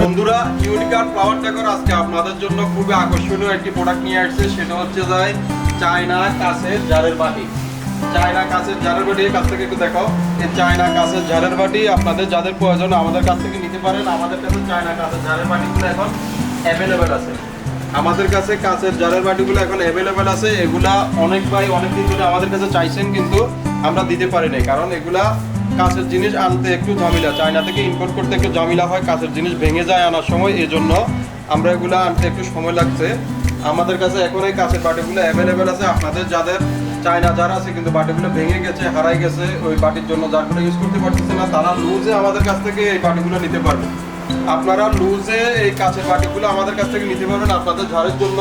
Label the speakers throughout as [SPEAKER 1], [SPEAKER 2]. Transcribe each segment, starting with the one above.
[SPEAKER 1] বন্ধুরা ইউনিকার flower decor আজকে আপনাদের জন্য খুবই আকর্ষণীয় একটি প্রোডাক্ট নিয়ে আসছে। সেটা হচ্ছে যায় চায়না কাছের জারের বাটি চায়না কাছের জারের বাটি কাছ থেকে একটু দেখো। এই চায়না কাছের জারের বাটি আপনাদের যাদের প্রয়োজন, আমাদের কাছ থেকে নিতে পারেন। আমাদের কাছে চায়না কাছের জারের বাটিগুলো এখন অ্যাভেলেবেল আছে। আমাদের কাছে কাঁচের জারের বাটিগুলো এখন অ্যাভেলেবেল আছে। এগুলা অনেক ভাই অনেক দিন ধরে আমাদের কাছে চাইছেন, কিন্তু আমরা দিতে পারি নাই। কারণ এগুলা কাঁচের জিনিস আনতে একটু ঝামেলা। চায়না থেকে ইম্পোর্ট করতে একটু ঝামেলা হয়, কাঁচের জিনিস ভেঙে যায় আনার সময় এই জন্য আমরা এগুলা আনতে একটু সময় লাগছে। আমাদের কাছে এখন এই কাঁচের বাটিগুলো অ্যাভেলেবেল আছে। আপনাদের যাদের চায়না জার আছে, কিন্তু বাটিগুলো ভেঙে গেছে, হারাই গেছে, ওই বাটির জন্য যার যারগুলো ইউজ করতে পারতেছে না, তারা লুজে আমাদের কাছ থেকে এই বাটিগুলো নিতে পারবে। আপনারা লুজে এই কাঁচের বাটিগুলো আমাদের কাছ থেকে নিতে পারবেন আপনাদের ঝাড়ের জন্য।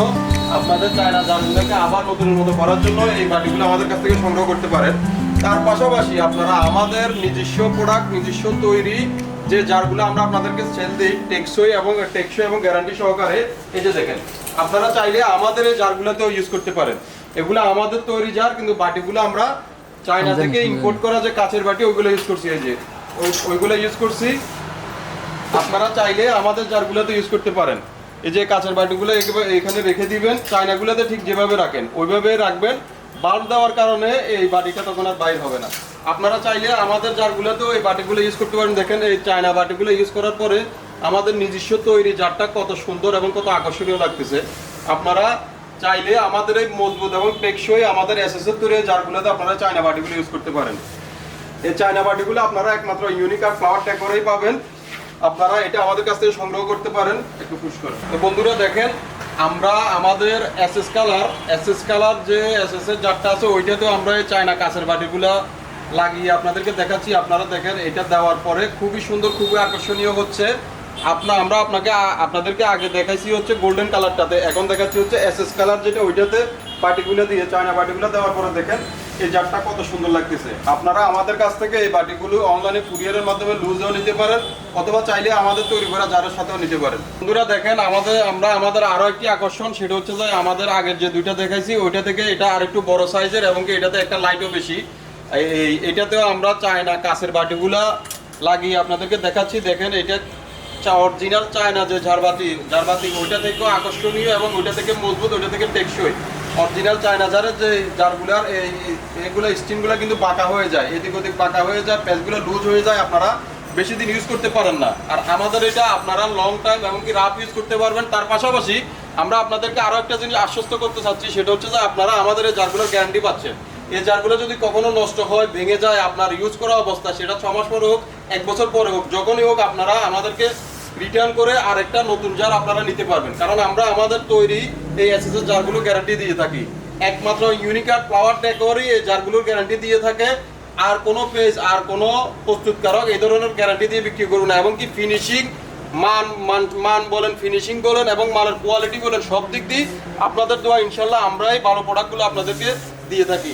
[SPEAKER 1] আপনাদের চায়না জারগুলোকে আবার নতুনের মতো করার জন্য এই বাটিগুলো আমাদের কাছ থেকে সংগ্রহ করতে পারেন। তার পাশাপাশি আপনারা আমাদের নিজস্ব প্রোডাক্ট নিজস্ব তৈরি যে জারগুলো আমরা আপনাদেরকে সেল দিই টেকসই এবং টেকসই এবং গ্যারান্টি সহকারে এই যে দেখেন আপনারা চাইলে আমাদের এই জারগুলোতেও ইউজ করতে পারেন। এগুলো আমাদের তৈরি জার কিন্তু বাটিগুলো আমরা চায়না থেকে ইম্পোর্ট করা যে কাঁচের বাটি ওইগুলো ইউজ করছি এই যে ওইগুলো ইউজ করছি। আপনারা চাইলে আমাদের জারগুলোতে ইউজ করতে পারেন। এই যে কাঁচের বাটিগুলো এখানে রেখে দিবেন চায়নাগুলোতে ঠিক যেভাবে রাখেন ওইভাবে রাখবেন। বাল্ব দেওয়ার কারণে এই বাটিটা তখন আর বাইর হবে না। আপনারা চাইলে আমাদের জারগুলোতেও এই বাটিগুলো ইউজ করতে পারেন। দেখেন, এই চায়না বাটিগুলো ইউজ করার পরে আমাদের নিজস্ব তৈরি জারটা কত সুন্দর এবং কত আকর্ষণীয় লাগতেছে। আপনারা চাইলে আমাদের এই মজবুত এবং টেকসই আমাদের এসএস এর তৈরি জারগুলোতে আপনারা চায়না বাটিগুলো ইউজ করতে পারেন। এই চায়না বাটিগুলো আপনারা একমাত্র ইউনিক আর ফ্লাওয়ার ডেকোরেই পাবেন। আপনারা এটা আমাদের কাছ থেকে সংগ্রহ করতে পারেন। একটু করেন। তো বন্ধুরা, দেখেন আমরা আমাদের S S colour S S colour যে এস এস এর জারটা আছে, ওইটাতেও আমরা এই চায়না কাঁচের বাটিগুলা লাগিয়ে আপনাদেরকে দেখাচ্ছি। আপনারা দেখেন, এটা দেওয়ার পরে খুবই সুন্দর, খুবই আকর্ষণীয় হচ্ছে। আপনার আমরা আপনাকে আপনাদেরকে আগে দেখাইছি হচ্ছে গোল্ডেন কালারটাতে এখন দেখাচ্ছি হচ্ছে এস এস কালার যেটা, ওইটাতে বাটিগুলো দিয়ে, চায়না বাটিগুলো দেওয়ার পরে দেখেন। এই জারটা কত সুন্দর লাগতেছে। আপনারা আমাদের কাছ থেকে এই বাটিগুলো অনলাইনে কুরিয়ারের মাধ্যমে লুজও নিতে পারেন, অথবা চাইলে আমাদের তৈরি করা জারের সাথেও নিতে পারেন। বন্ধুরা দেখেন, আমাদের, আমরা আমাদের আরও একটি আকর্ষণ, সেটা হচ্ছে যে আমাদের আগের যে দুইটা দেখাইছি, ওইটা থেকে এটা আরেকটু বড় সাইজের এবং এটাতে একটা লাইটও বেশি। এই- এটাতেও আমরা চায়না কাঁচের বাটিগুলা লাগিয়ে আপনাদেরকে দেখাচ্ছি। দেখেন, এটা অরিজিনাল চায়না যে ঝাড়বাতি ঝাড়বাতি, ওইটা থেকেও আকর্ষণীয় এবং ওইটা থেকে মজবুত, ওইটা থেকে টেকসই। অরিজিনাল চায়না জারের যে জারগুলার এই এগুলো স্টিনগুলো কিন্তু বাঁকা হয়ে যায়, এদিক ওদিক বাঁকা হয়ে যায় প্যাচগুলো লুজ হয়ে যায়, আপনারা বেশি দিন ইউজ করতে পারেন না। আর আমাদের এটা আপনারা লং টাইম এমনকি রাফ ইউজ করতে পারবেন, তার পাশাপাশি আমরা আপনাদেরকে আরও একটা জিনিস আশ্বস্ত করতে চাচ্ছি, সেটা হচ্ছে যে আপনারা আমাদের এই জারগুলোর গ্যারান্টি পাচ্ছেন। এই জারগুলো যদি কখনো নষ্ট হয়, ভেঙে যায়, আপনার ইউজ করা অবস্থা, সেটা ছ মাস পরে হোক, এক বছর পরে হোক, যখনই হোক আপনারা আমাদেরকে রিটার্ন করে আরেকটা নতুন জার আপনারা নিতে পারবেন। কারণ আমরা আমাদের তৈরি এই এর জারগুলো গ্যারান্টি দিয়ে থাকি। একমাত্র ইউনিকার পাওয়ার ডেকোরই এই জারগুলোর গ্যারান্টি দিয়ে থাকে। আর কোনো পেজ আর কোনো প্রস্তুতকারক এই ধরনের গ্যারান্টি দিয়ে বিক্রি করুন না। কি ফিনিশিং মান মান মান বলেন ফিনিশিং বলেন এবং মালের কোয়ালিটি বলেন, সব দিক দিয়ে আপনাদের দোয়া ইনশাল্লাহ আমরাই ভালো প্রোডাক্টগুলো আপনাদেরকে দিয়ে থাকি।